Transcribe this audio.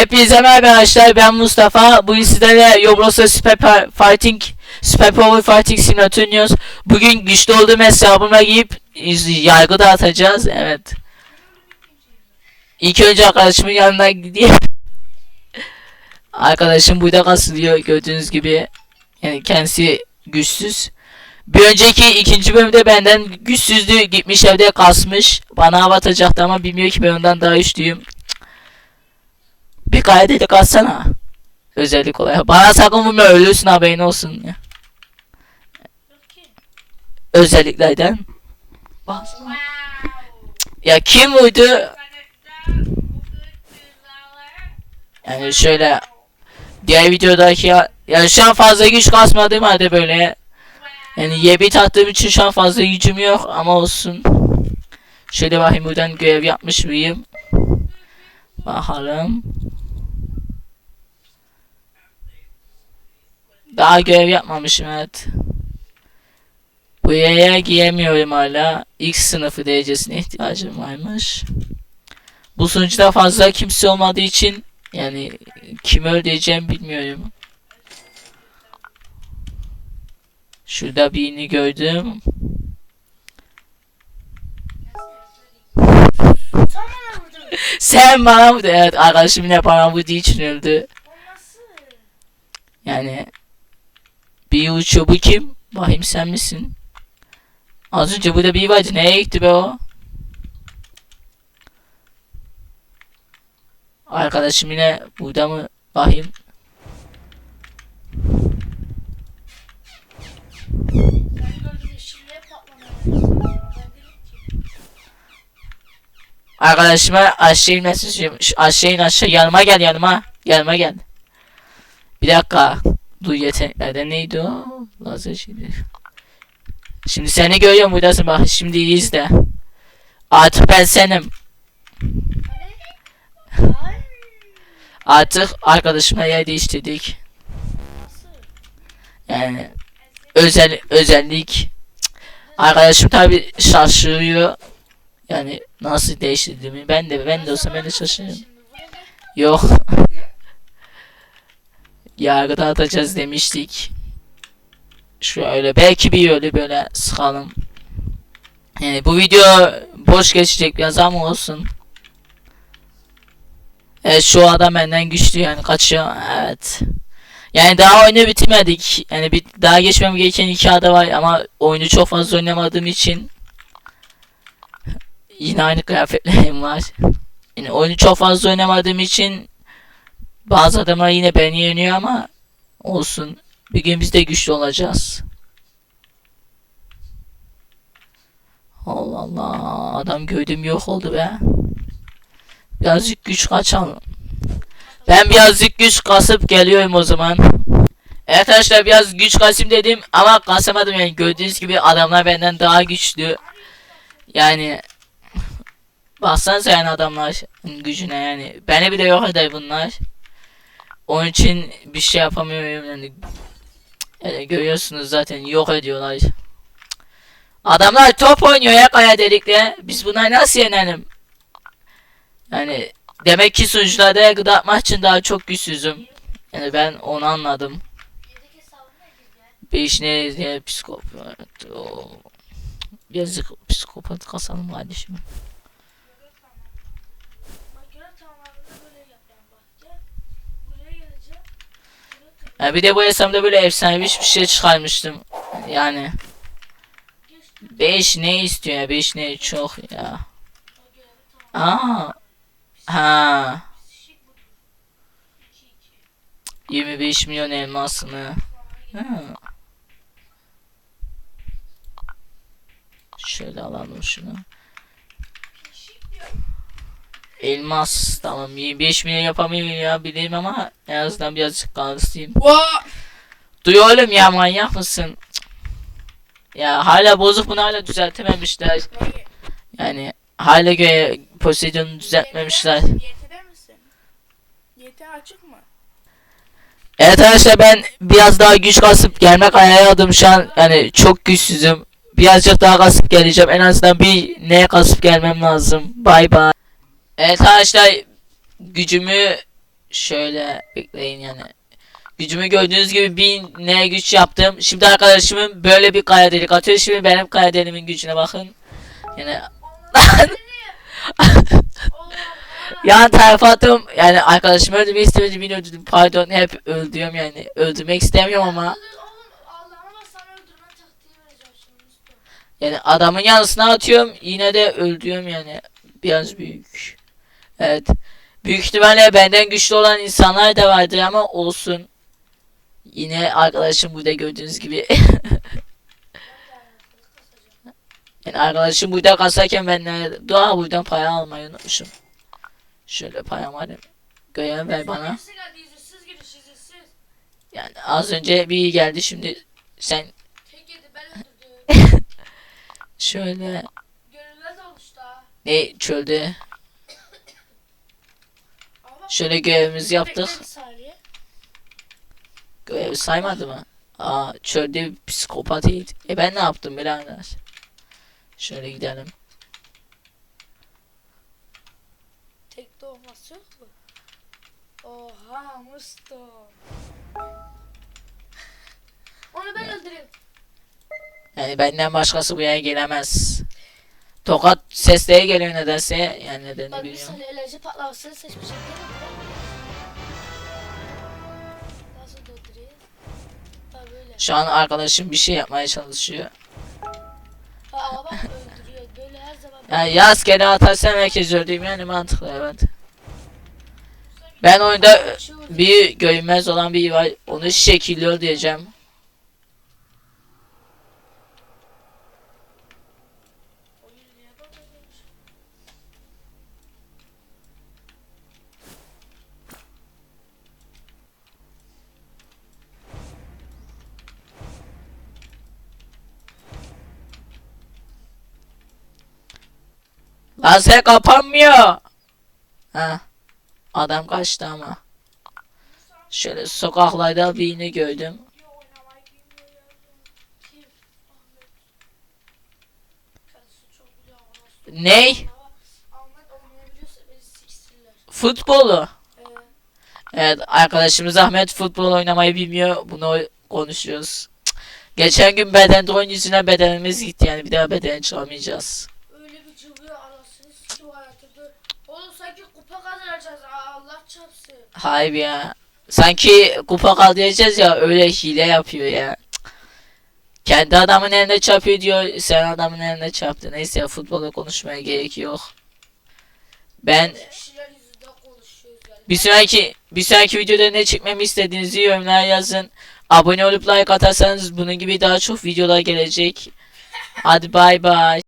Hepinize merhaba arkadaşlar ben Mustafa. Bugün sizlerle Roblox'ta Super Fighting Super Power Fighting Simulator oynuyoruz. Bugün güçlü olduğum hesabıma giyip iz- yargı dağıtacağız. Evet. İlk önce arkadaşımın yanına gideyim. Arkadaşım burada kasılıyor gördüğünüz gibi. Yani kendisi güçsüz. Bir önceki ikinci bölümde benden güçsüzdü gitmiş evde kasmış. Bana hava atacaktı ama bilmiyor ki ben ondan daha güçlüyüm. Kaydedik atsana. Özellik olarak. Bana sakın vurma ölürsün haberin olsun ya. Özelliklerden. Bak. Ya kim vurdu? Yani şöyle diğer videodaki ya, yani şu an fazla güç kasmadığım halde böyle yani yebit attığım için şu an fazla gücüm yok ama olsun. Şöyle bakayım buradan görev yapmış mıyım? Bakalım. Daha görev yapmamışım evet. Buraya giyemiyorum hala. X sınıfı derecesine ihtiyacım varmış. Bu sunucuda fazla kimse olmadığı için yani kimi öldüreceğim bilmiyorum. Şurada birini gördüm. Sen bana vurdun. Evet arkadaşım yine bana vurduğu için öldü. Yani bir uçuyor bu kim? Bakayım sen misin? Az önce burada bir vardı. Nereye gitti be o? Arkadaşım yine burada mı? Ki. Arkadaşıma aşağı inmesi istiyorum. Şu Aşağı in aşağı. Yanıma gel yanıma. Yanıma gel. Bir dakika. Dur yeteneklerden neydi o? Lazer şeydi. Şimdi seni görüyorum buradasın bak. Şimdi izle. Artık ben senim. Artık arkadaşımla yer değiştirdik. Yani özel özellik. Arkadaşım tabi şaşırıyor. Yani nasıl değiştirdiğimi ben de ben de olsam ben de gel. Yok. Yargıda atacağız demiştik. Şöyle belki bir öyle böyle sıkalım. Yani bu video boş geçecek biraz ama olsun. Evet şu adam benden güçlü yani kaçıyor. Evet. Yani daha oyunu bitirmedik. Yani bir daha geçmem gereken iki ada var ama oyunu çok fazla oynamadığım için yine aynı kıyafetlerim var. Yani oyunu çok fazla oynamadığım için bazı adamlar yine beni yeniyor ama olsun. Bir gün biz de güçlü olacağız. Allah Allah adam gördüm yok oldu be. Birazcık güç kaçalım. Ben birazcık güç kasıp geliyorum o zaman. Evet arkadaşlar biraz güç kasayım dedim ama kasamadım yani gördüğünüz gibi adamlar benden daha güçlü. Yani Baksanıza yani adamlar gücüne yani. Beni bile yok eder bunlar. Onun için bir şey yapamıyorum yani. yani görüyorsunuz zaten yok ediyorlar. Adamlar top oynuyor ya kaya delikle. Biz bunları nasıl yenelim? Yani demek ki sunucularda gıda atmak için daha çok güçsüzüm. Yani ben onu anladım. Bir iş ne diye psikopat. Yazık psikopat kasalım kardeşim. Bak görev tamamında böyle yapacağım bak. Gel. Buraya geleceğim. Ya bir de bu hesapta böyle efsanevi bir şey çıkarmıştım. Yani Geçtim. 5 ne istiyor ya 5 ne çok ya. Aa. Ha. Şık budur. 2 2. 25 milyon elmasını. Ha. Şöyle alalım şunu. Elmas tamam 25 milyon yapamıyorum ya bileyim ama en azından birazcık kalsayım. Duyuyor oğlum ya manyak mısın? Ya hala bozuk bunu hala düzeltememişler. Yani hala göre Poseidon'u düzeltmemişler. YT'de misin? YT açık mı? Evet arkadaşlar ben biraz daha güç kasıp gelmek ayağına aldım şu an yani çok güçsüzüm. Birazcık daha kasıp geleceğim en azından bir neye kasıp gelmem lazım. Bay bay. Evet arkadaşlar gücümü Şöyle bekleyin yani. Gücümü gördüğünüz gibi bin ne güç yaptım. Şimdi arkadaşımın böyle bir kaya delik atıyor. Şimdi benim kaya deliğimin gücüne bakın. Yani yan tarafa attım. Yani arkadaşım öldürmeyi istemedi beni öldürdüm. Pardon hep öldürüyorum yani. Öldürmek istemiyorum ama. Yani adamın yanısına atıyorum. Yine de öldürüyorum yani. Biraz büyük. Evet. Büyük ihtimalle benden güçlü olan insanlar da vardır ama olsun. Yine arkadaşım burada gördüğünüz gibi. Yani arkadaşım burada kasarken ben nerede? Daha buradan para almayı unutmuşum. Şöyle param var. Göğen ver bana. Yani az önce bir geldi şimdi sen şöyle ne çölde. Şöyle görevimizi yaptık. Bekle bir saniye. Görevi saymadı mı? Aa çölde bir psikopatıydı. E ben ne yaptım birader? Şöyle gidelim. Tek de olması yok mu? Oha Mustafa. Onu ben öldüreyim. Yani benden başkası buraya gelemez. Tokat sesleri geliyor nedense. Yani nedenini Bak bir bilmiyorum. saniye enerji patlamasını seçmişim değil mi? Şu an arkadaşım bir şey yapmaya çalışıyor. Ha bak öldürüyor. Böyle her zaman. Yani yaz kere atarsam herkes öldüğüm yani mantıklı evet. Ben oyunda bir görünmez olan bir var. Onu şekilliyor diyeceğim. Lazer kapanmıyor. Ha. Adam kaçtı ama. Şöyle sokaklarda birini gördüm. Ney? Futbolu. Evet arkadaşımız Ahmet futbol oynamayı bilmiyor. Bunu konuşuyoruz. Geçen gün beden oyun yüzüne bedenimiz gitti yani bir daha beden çıkamayacağız. öyle bir cıvıyor anasını sikiyor hayatımda. Oğlum sanki Aa, Allah çarpsın. Hayır ya. Sanki kupa kaldıracağız ya öyle hile yapıyor ya. Cık. Kendi adamın eline çarpıyor diyor. Sen adamın eline çarptın. Neyse ya futbola konuşmaya gerek yok. Ben bir sonraki bir sonraki videoda ne çekmemi istediğinizi yorumlara yazın. Abone olup like atarsanız bunun gibi daha çok videolar gelecek. Hadi bay bay.